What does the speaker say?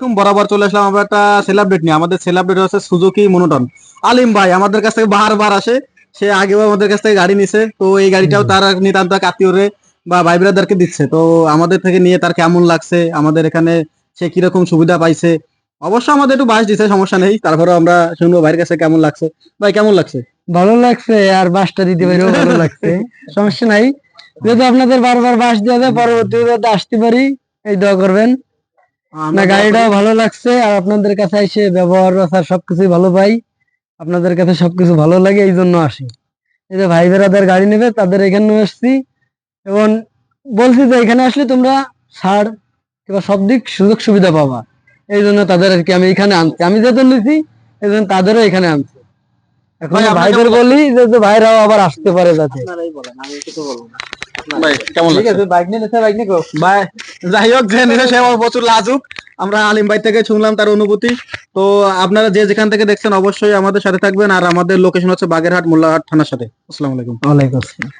এরকম বরাবর চলে আসলাম আমরা একটা সেলিব্রেট নিয়ে। আমাদের সেলিব্রেট হচ্ছে সুজুকি মনোটন। আলিম ভাই, আমাদের কাছ থেকে বারবার আসে। সে আগেও আমাদের কাছ থেকে গাড়ি নিছে, তো এই গাড়িটাও তার নিতান্ত আত্মীয়রে বা ভাই ব্রাদারকে দিচ্ছে। তো আমাদের থেকে নিয়ে তার কেমন লাগছে, আমাদের এখানে সে কীরকম সুবিধা পাইছে? অবশ্য আমাদের একটু বাস দিছে, সমস্যা নেই। তারপরে আমরা শুনব ভাইয়ের কাছে কেমন লাগছে। ভাই, কেমন লাগছে? ভালো লাগছে, আর বাসটা দিতে পারেও ভালো লাগছে। সমস্যা নাই। যদি আপনাদের বারবার বাস দেওয়া যায়, পরবর্তীতে আসতে পারি, এই দোয়া করবেন। না গাড়িটাও ভালো লাগছে আর আপনাদের কাছে এসে ব্যবহার আচার সবকিছু ভালো পাই। আপনাদের কাছে সবকিছু ভালো লাগে এই জন্য আসি। এই যে ভাই বেড়াদের গাড়ি নেবে তাদের এখানে এসছি। এবং বলছি যে এখানে আসলে তোমরা সার কিংবা সব দিক সুযোগ সুবিধা পাবা। এই জন্য তাদের আর কি আমি এখানে আনছি। আমি যেহেতু নিছি এই জন্য তাদেরও এখানে আনছি। এখন ভাই, ভাইদের বলি যে যে ভাইরাও আবার আসতে পারে যাতে। ভাই কেমন আছে বাইক নিয়ে বাইক নিয়ে ভাই যাই হোক যে সে আমার প্রচুর লাজুক। আমরা আলিম ভাই থেকে শুনলাম তার অনুভূতি। তো আপনারা যে যেখান থেকে দেখছেন অবশ্যই আমাদের সাথে থাকবেন। আর আমাদের লোকেশন হচ্ছে বাগেরহাট মোল্লাহাট থানার সাথে। আসসালামু আলাইকুম। ওয়ালাইকুম আসসালাম।